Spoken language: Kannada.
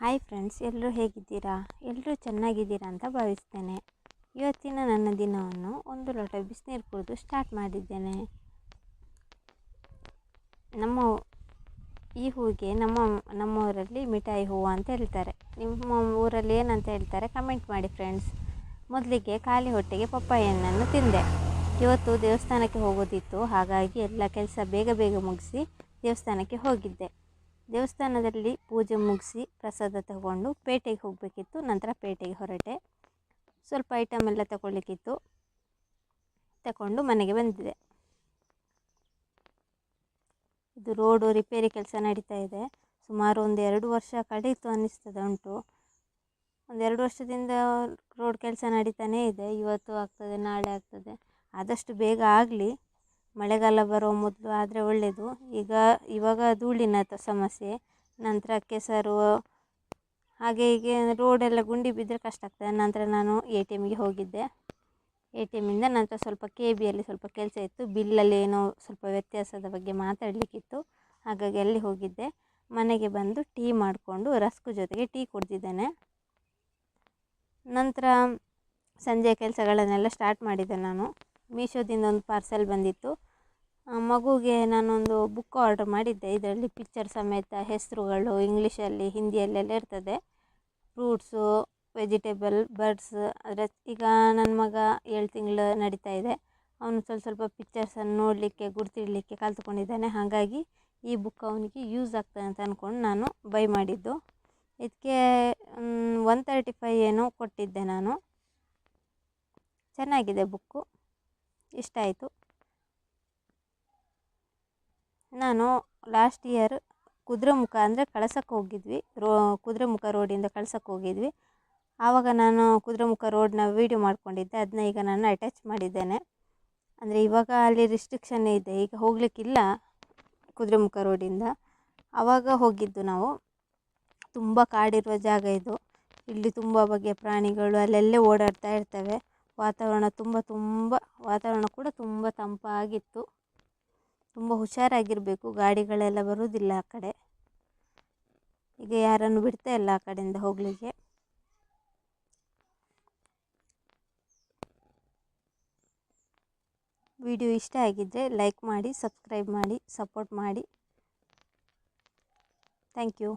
ಹಾಯ್ ಫ್ರೆಂಡ್ಸ್ ಎಲ್ಲರೂ ಹೇಗಿದ್ದೀರಾ? ಎಲ್ಲರೂ ಚೆನ್ನಾಗಿದ್ದೀರಾ ಅಂತ ಭಾವಿಸ್ತೇನೆ. ಇವತ್ತಿನ ನನ್ನ ದಿನವನ್ನು ಒಂದು ಲೋಟ ಬಿಸಿನೀರು ಕುಡಿದು ಸ್ಟಾರ್ಟ್ ಮಾಡಿದ್ದೇನೆ. ನಮ್ಮ ಈ ಹೂವಿಗೆ ನಮ್ಮ ನಮ್ಮ ಊರಲ್ಲಿ ಮಿಠಾಯಿ ಹೂವು ಅಂತ ಹೇಳ್ತಾರೆ. ನಿಮ್ಮ ಊರಲ್ಲಿ ಏನಂತ ಹೇಳ್ತಾರೆ ಕಮೆಂಟ್ ಮಾಡಿ ಫ್ರೆಂಡ್ಸ್ ಮೊದಲಿಗೆ ಖಾಲಿ ಹೊಟ್ಟೆಗೆ ಪಪ್ಪಾಯ ತಿಂದೆ. ಇವತ್ತು ದೇವಸ್ಥಾನಕ್ಕೆ ಹೋಗೋದಿತ್ತು, ಹಾಗಾಗಿ ಎಲ್ಲ ಕೆಲಸ ಬೇಗ ಬೇಗ ಮುಗಿಸಿ ದೇವಸ್ಥಾನಕ್ಕೆ ಹೋಗಿದ್ದೆ. ದೇವಸ್ಥಾನದಲ್ಲಿ ಪೂಜೆ ಮುಗಿಸಿ ಪ್ರಸಾದ ತಗೊಂಡು ಪೇಟೆಗೆ ಹೋಗಬೇಕಿತ್ತು, ನಂತರ ಪೇಟೆಗೆ ಹೊರಟೆ. ಸ್ವಲ್ಪ ಐಟಮ್ ಎಲ್ಲ ತಗೊಳ್ಳಿಕ್ಕಿತ್ತು, ತಗೊಂಡು ಮನೆಗೆ ಬಂದಿದೆ. ಇದು ರೋಡು ರಿಪೇರಿ ಕೆಲಸ ನಡೀತಾ ಇದೆ. ಸುಮಾರು ಒಂದು ಎರಡು ವರ್ಷ ಕಳೀತು ಅನ್ನಿಸ್ತದೆ ಉಂಟು. ಒಂದು ಎರಡು ವರ್ಷದಿಂದ ರೋಡ್ ಕೆಲಸ ನಡೀತಾನೇ ಇದೆ. ಇವತ್ತು ಆಗ್ತದೆ, ನಾಳೆ ಆಗ್ತದೆ. ಆದಷ್ಟು ಬೇಗ ಆಗಲಿ. ಮಳೆಗಾಲ ಬರೋ ಮೊದಲು ಆದರೆ ಒಳ್ಳೆಯದು ಈಗ ಇವಾಗ ಧೂಳಿನ ಸಮಸ್ಯೆ. ನಂತರ ಕೆಸರು. ಹಾಗೆ ಹೀಗೆ ರೋಡೆಲ್ಲ ಗುಂಡಿ ಬಿದ್ದರೆ ಕಷ್ಟ ಆಗ್ತದೆ. ನಂತರ ನಾನು ಎ ಟಿ ಎಮ್ಗೆ ಹೋಗಿದ್ದೆ. ಎ ಟಿ ಎಮ್ಮಿಂದ ನಂತರ ಸ್ವಲ್ಪ ಕೆ ಬಿಯಲ್ಲಿ ಸ್ವಲ್ಪ ಕೆಲಸ ಇತ್ತು. ಬಿಲ್ಲಲ್ಲಿ ಏನೋ ಸ್ವಲ್ಪ ವ್ಯತ್ಯಾಸದ ಬಗ್ಗೆ ಮಾತಾಡಲಿಕ್ಕಿತ್ತು. ಹಾಗಾಗಿ ಅಲ್ಲಿ ಹೋಗಿದ್ದೆ. ಮನೆಗೆ ಬಂದು ಟೀ ಮಾಡಿಕೊಂಡು ರಸ್ಕು ಜೊತೆಗೆ ಟೀ ಕುಡ್ದಿದ್ದೇನೆ. ನಂತರ ಸಂಜೆ ಕೆಲಸಗಳನ್ನೆಲ್ಲ ಸ್ಟಾರ್ಟ್ ಮಾಡಿದೆ ನಾನು. ಮೀಶೋದಿಂದ ಒಂದು ಪಾರ್ಸೆಲ್ ಬಂದಿತ್ತು. ಮಗುಗೆ ನಾನೊಂದು ಬುಕ್ ಆರ್ಡ್ರ್ ಮಾಡಿದ್ದೆ. ಇದರಲ್ಲಿ ಪಿಕ್ಚರ್ ಸಮೇತ ಹೆಸರುಗಳು ಇಂಗ್ಲೀಷಲ್ಲಿ ಹಿಂದಿಯಲ್ಲೆಲ್ಲ ಇರ್ತದೆ. ಫ್ರೂಟ್ಸು ವೆಜಿಟೇಬಲ್ ಬರ್ಡ್ಸ್ ಅದರ ಈಗ ನನ್ನ ಮಗ ಏಳು ತಿಂಗಳು ನಡೀತಾ ಇದೆ. ಅವನು ಸ್ವಲ್ಪ ಸ್ವಲ್ಪ ಪಿಕ್ಚರ್ಸನ್ನು ನೋಡಲಿಕ್ಕೆ, ಗುರ್ತಿಡಲಿಕ್ಕೆ ಕಲ್ತ್ಕೊಂಡಿದ್ದಾನೆ. ಹಾಗಾಗಿ ಈ ಬುಕ್ ಅವನಿಗೆ ಯೂಸ್ ಆಗ್ತದೆ ಅಂತ ಅಂದ್ಕೊಂಡು ನಾನು ಬೈ ಮಾಡಿದ್ದು. ಇದಕ್ಕೆ ಒನ್ ತರ್ಟಿ ಫೈವ್ ಏನೋ ಕೊಟ್ಟಿದ್ದೆ ನಾನು. ಚೆನ್ನಾಗಿದೆ ಬುಕ್ಕು ಇಷ್ಟ ಆಯಿತು. ನಾನು ಲಾಸ್ಟ್ ಇಯರ್ ಕುದುರೆಮುಖ ಅಂದರೆ ಕಳಸಕ್ಕೆ ಹೋಗಿದ್ವಿ. ರೋ ಕುದುರೆಮುಖ ರೋಡಿಂದ ಕಳ್ಸಕ್ಕೆ ಹೋಗಿದ್ವಿ. ಆವಾಗ ನಾನು ಕುದುರೆಮುಖ ರೋಡ್ನ ವೀಡಿಯೋ ಮಾಡ್ಕೊಂಡಿದ್ದೆ. ಅದನ್ನ ಈಗ ನಾನು ಅಟ್ಯಾಚ್ ಮಾಡಿದ್ದೇನೆ. ಅಂದರೆ ಇವಾಗ ಅಲ್ಲಿ ರಿಸ್ಟ್ರಿಕ್ಷನ್ ಇದೆ. ಈಗ ಹೋಗಲಿಕ್ಕಿಲ್ಲ ಕುದುರೆಮುಖ ರೋಡಿಂದ ಆವಾಗ ಹೋಗಿದ್ದು ನಾವು. ತುಂಬ ಕಾಡಿರುವ ಜಾಗ ಇದು. ಇಲ್ಲಿ ತುಂಬ ಬಗೆಯ ಪ್ರಾಣಿಗಳು ಅಲ್ಲೆಲ್ಲೇ ಓಡಾಡ್ತಾ ಇರ್ತವೆ. ವಾತಾವರಣ ತುಂಬ ತುಂಬ, ವಾತಾವರಣ ಕೂಡ ತುಂಬ ತಂಪಾಗಿತ್ತು. ತುಂಬ ಹುಷಾರಾಗಿರಬೇಕು, ಗಾಡಿಗಳೆಲ್ಲ ಬರುವುದಿಲ್ಲ ಆ ಕಡೆ. ಈಗ ಯಾರನ್ನು ಬಿಡ್ತಾ ಇಲ್ಲ ಆ ಕಡೆಯಿಂದ ಹೋಗಲಿಕ್ಕೆ. ವಿಡಿಯೋ ಇಷ್ಟ ಆಗಿದ್ದರೆ ಲೈಕ್ ಮಾಡಿ, ಸಬ್ಸ್ಕ್ರೈಬ್ ಮಾಡಿ, ಸಪೋರ್ಟ್ ಮಾಡಿ. Thank you.